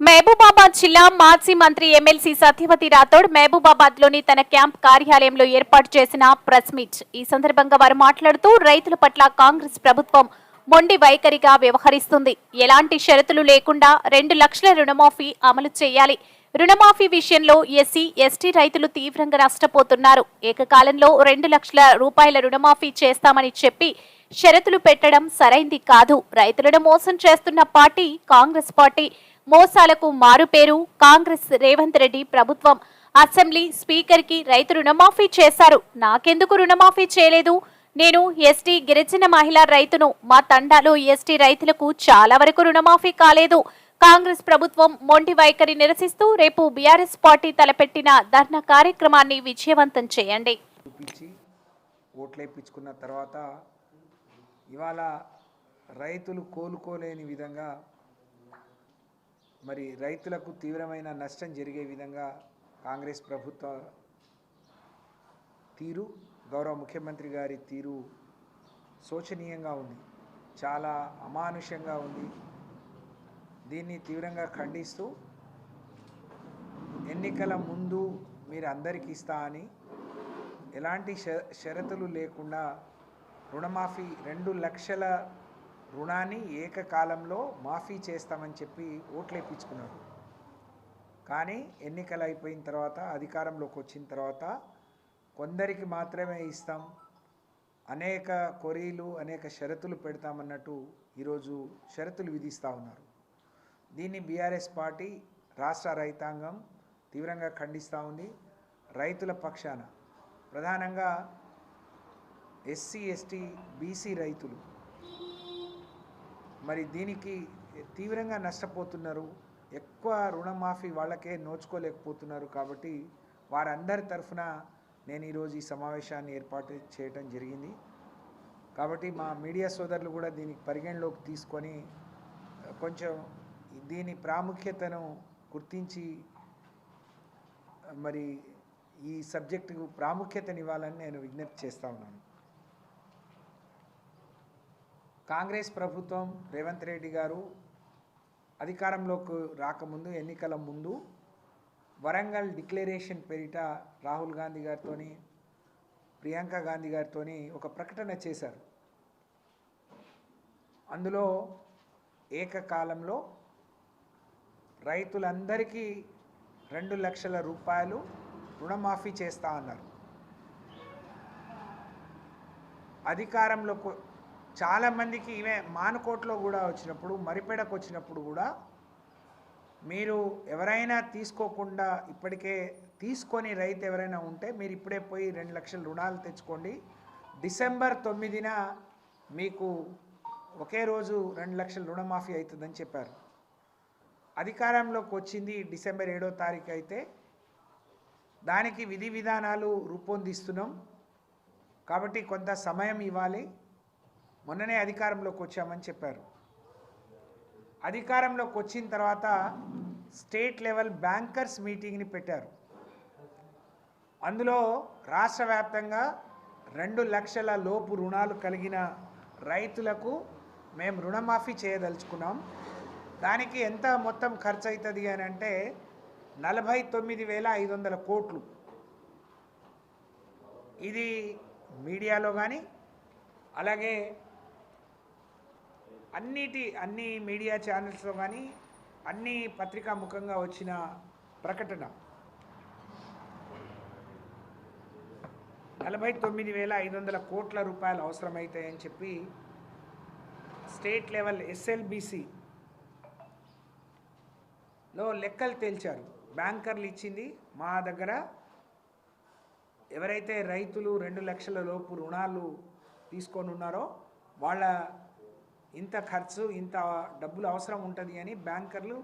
మహబూబాబాద్ జిల్లా మాజీ మంత్రి ఎమ్మెల్సీ సత్యవతి రాథోడ్ మహబూబాబాద్లోని తన క్యాంప్ కార్యాలయంలో ఏర్పాటు చేసిన ప్రెస్ మీట్. ఈ సందర్భంగా వారు మాట్లాడుతూ రైతుల పట్ల కాంగ్రెస్ ప్రభుత్వం మొండి వైఖరిగా వ్యవహరిస్తుంది. ఎలాంటి షరతులు లేకుండా రెండు లక్షల రుణమాఫీ అమలు చేయాలి. రుణమాఫీ విషయంలో ఎస్సీ ఎస్టీ రైతులు తీవ్రంగా నష్టపోతున్నారు. ఏకకాలంలో రెండు లక్షల రూపాయల రుణమాఫీ చేస్తామని చెప్పి షరతులు పెట్టడం సరైంది కాదు. రైతులను మోసం చేస్తున్న పార్టీ కాంగ్రెస్ పార్టీ మోసాలకు మారుపేరు. కాంగ్రెస్ రేవంత్ రెడ్డి ప్రభుత్వం అసెంబ్లీ స్పీకర్కి రైతు రుణమాఫీ చేశారు. నాకెందుకు రుణమాఫీ చేయలేదు? నేను ఎస్టీ గిరిజన మహిళా రైతును. మా తండాలో ఎస్టీ రైతులకు చాలా వరకు రుణమాఫీ కాలేదు. కాంగ్రెస్ ప్రభుత్వం మొండి వైఖరి నిరసిస్తూ రేపు బీఆర్ఎస్ పార్టీ తలపెట్టిన ధర్నా కార్యక్రమాన్ని విజయవంతం చేయండి. ఓట్లేపించుకున్న తర్వాత ఇవాళ రైతులు కోలుకోలేని విధంగా మరి రైతులకు తీవ్రమైన నష్టం జరిగే విధంగా కాంగ్రెస్ ప్రభుత్వ తీరు గౌరవ ముఖ్యమంత్రి గారి తీరు శోచనీయంగా ఉంది. చాలా అమానుషంగా ఉంది. దీన్ని తీవ్రంగా ఖండిస్తూ ఎన్నికల ముందు మీరు అందరికీ ఇస్తా అని ఎలాంటి ష షరతులు లేకుండా రుణమాఫీ రెండు లక్షల రుణాన్ని ఏకకాలంలో మాఫీ చేస్తామని చెప్పి ఓట్లు వేయించుకున్నాడు కానీ ఎన్నికలు అయిపోయిన తర్వాత అధికారంలోకి వచ్చిన తర్వాత కొందరికి మాత్రమే ఇస్తాం అనేక కొరీలు అనేక షరతులు పెడతామన్నట్టు ఈరోజు షరతులు విధిస్తూ ఉన్నారు. దీన్ని బీఆర్ఎస్ పార్టీ రాష్ట్ర రైతాంగం తీవ్రంగా ఖండిస్తూ ఉంది. రైతుల పక్షాన ప్రధానంగా ఎస్సీ ఎస్టీ బీసీ రైతులు మరి దీనికి తీవ్రంగా నష్టపోతున్నారు. ఎక్కువ రుణమాఫీ వాళ్ళకే నోచుకోలేకపోతున్నారు కాబట్టి వారందరి తరఫున నేను ఈరోజు ఈ సమావేశాన్ని ఏర్పాటు చేయటం జరిగింది. కాబట్టి మా మీడియా సోదరులు కూడా దీనికి పరిగణలోకి తీసుకొని కొంచెం దీని ప్రాముఖ్యతను గుర్తించి మరి ఈ సబ్జెక్టుకు ప్రాముఖ్యతనివ్వాలని నేను విజ్ఞప్తి చేస్తా ఉన్నాను. కాంగ్రెస్ ప్రభుత్వం రేవంత్ రెడ్డి గారు అధికారంలోకి రాకముందు ఎన్నికల ముందు వరంగల్ డిక్లరేషన్ పేరిట రాహుల్ గాంధీ గారితో ప్రియాంక గాంధీ గారితో ఒక ప్రకటన చేశారు. అందులో ఏకకాలంలో రైతులందరికీ రెండు లక్షల రూపాయలు రుణమాఫీ చేస్తా అన్నారు. అధికారంలోకి చాలామందికి ఇవే మానుకోట్లో కూడా వచ్చినప్పుడు మరిపెడకు వచ్చినప్పుడు కూడా మీరు ఎవరైనా తీసుకోకుండా ఇప్పటికే తీసుకొని రైతు ఎవరైనా ఉంటే మీరు ఇప్పుడే పోయి రెండు లక్షల రుణాలు తెచ్చుకోండి. డిసెంబర్ తొమ్మిదిన మీకు ఒకే రోజు రెండు లక్షల రుణమాఫీ అవుతుందని చెప్పారు. అధికారంలోకి వచ్చింది డిసెంబర్ ఏడో తారీఖు అయితే. దానికి విధి విధానాలు రూపొందిస్తున్నాం. కాబట్టి కొంత సమయం ఇవ్వాలి. మొన్ననే అధికారంలోకి వచ్చామని చెప్పారు. అధికారంలోకి వచ్చిన తర్వాత స్టేట్ లెవెల్ బ్యాంకర్స్ మీటింగ్ని పెట్టారు. అందులో రాష్ట్ర వ్యాప్తంగా రెండు లక్షల లోపు రుణాలు కలిగిన రైతులకు మేము రుణమాఫీ చేయదలుచుకున్నాం. దానికి ఎంత మొత్తం ఖర్చు అవుతుంది అని అంటే నలభై తొమ్మిది వేల ఐదు వందల కోట్లు. ఇది మీడియాలో కానీ అలాగే అన్నిటి అన్ని మీడియా ఛానల్స్లో కానీ అన్ని పత్రికా ముఖంగా వచ్చిన ప్రకటన. నలభై తొమ్మిది వేల ఐదు వందల కోట్ల రూపాయలు అవసరమవుతాయని చెప్పి స్టేట్ లెవెల్ ఎస్ఎల్బిసిలో లెక్కలు తేల్చారు. బ్యాంకర్లు ఇచ్చింది మా దగ్గర ఎవరైతే రైతులు రెండు లక్షల లోపు రుణాలు తీసుకొని ఉన్నారో వాళ్ళ ఇంత ఖర్చు ఇంత డబ్బులు అవసరం ఉంటుంది అని బ్యాంకర్లు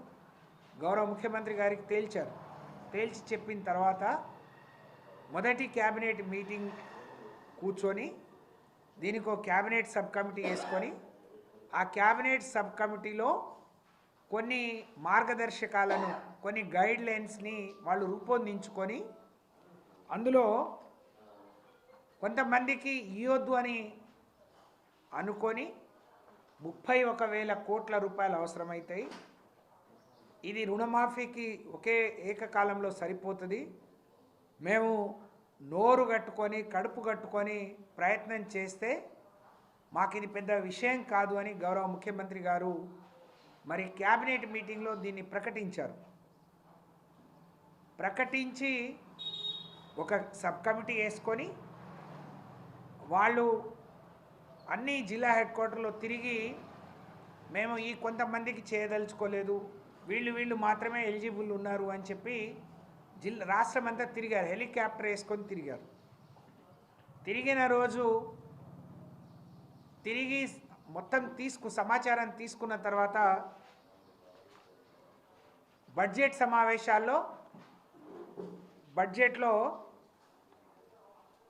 గౌరవ ముఖ్యమంత్రి గారికి తేల్చారు. తేల్చి చెప్పిన తర్వాత మొదటి క్యాబినెట్ మీటింగ్ కూర్చొని దీనికి ఒక క్యాబినెట్ సబ్ కమిటీ వేసుకొని ఆ క్యాబినెట్ సబ్ కమిటీలో కొన్ని మార్గదర్శకాలను కొన్ని గైడ్ లైన్స్ని వాళ్ళు రూపొందించుకొని అందులో కొంతమందికి ఇవ్వద్దు అని అనుకొని ముప్పై ఒక వేల కోట్ల రూపాయలు అవసరమవుతాయి ఇది రుణమాఫీకి ఒకే ఏకకాలంలో సరిపోతుంది. మేము నోరు కట్టుకొని కడుపు కట్టుకొని ప్రయత్నం చేస్తే మాకు ఇది పెద్ద విషయం కాదు అని గౌరవ ముఖ్యమంత్రి గారు మరి క్యాబినెట్ మీటింగ్లో దీన్ని ప్రకటించారు. ప్రకటించి ఒక సబ్ కమిటీ వేసుకొని వాళ్ళు అన్ని జిల్లా హెడ్ క్వార్టర్లో తిరిగి మేము ఈ కొంతమందికి చేయదలుచుకోలేదు. వీళ్ళు వీళ్ళు మాత్రమే ఎలిజిబుల్ ఉన్నారు అని చెప్పి జిల్లా రాష్ట్రం అంతా తిరిగారు. హెలికాప్టర్ వేసుకొని తిరిగారు. తిరిగిన రోజు తిరిగి మొత్తం తీసుకు సమాచారం తీసుకున్న తర్వాత బడ్జెట్ సమావేశాల్లో బడ్జెట్లో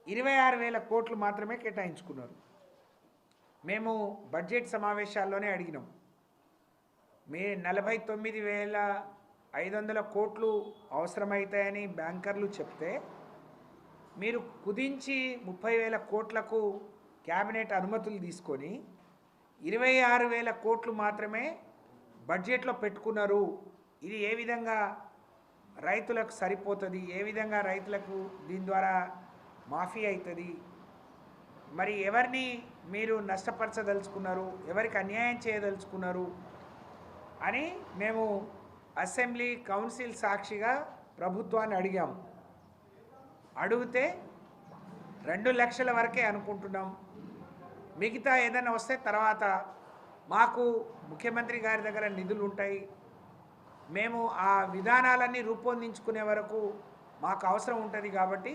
ఇరవై ఆరు వేల కోట్లు మాత్రమే కేటాయించుకున్నారు. మేము బడ్జెట్ సమావేశాల్లోనే అడిగినాం. మీ నలభై తొమ్మిది వేల ఐదు వందల కోట్లు అవసరమవుతాయని బ్యాంకర్లు చెప్తే మీరు కుదించి ముప్పై వేల కోట్లకు క్యాబినెట్ అనుమతులు తీసుకొని ఇరవై ఆరు వేల కోట్లు మాత్రమే బడ్జెట్లో పెట్టుకున్నారు. ఇది ఏ విధంగా రైతులకు సరిపోతుంది? ఏ విధంగా రైతులకు దీని ద్వారా మాఫీ అవుతుంది మరి ఎవరిని మీరు నష్టపరచదలుచుకున్నారు ఎవరికి అన్యాయం చేయదలుచుకున్నారు అని మేము అసెంబ్లీ కౌన్సిల్ సాక్షిగా ప్రభుత్వాన్ని అడిగాము అడిగితే రెండు లక్షల వరకే అనుకుంటున్నాం. మిగతా ఏదైనా వస్తే తర్వాత మాకు ముఖ్యమంత్రి గారి దగ్గర నిధులు ఉంటాయి. మేము ఆ విధానాలన్నీ రూపొందించుకునే వరకు మాకు అవసరం ఉంటుంది కాబట్టి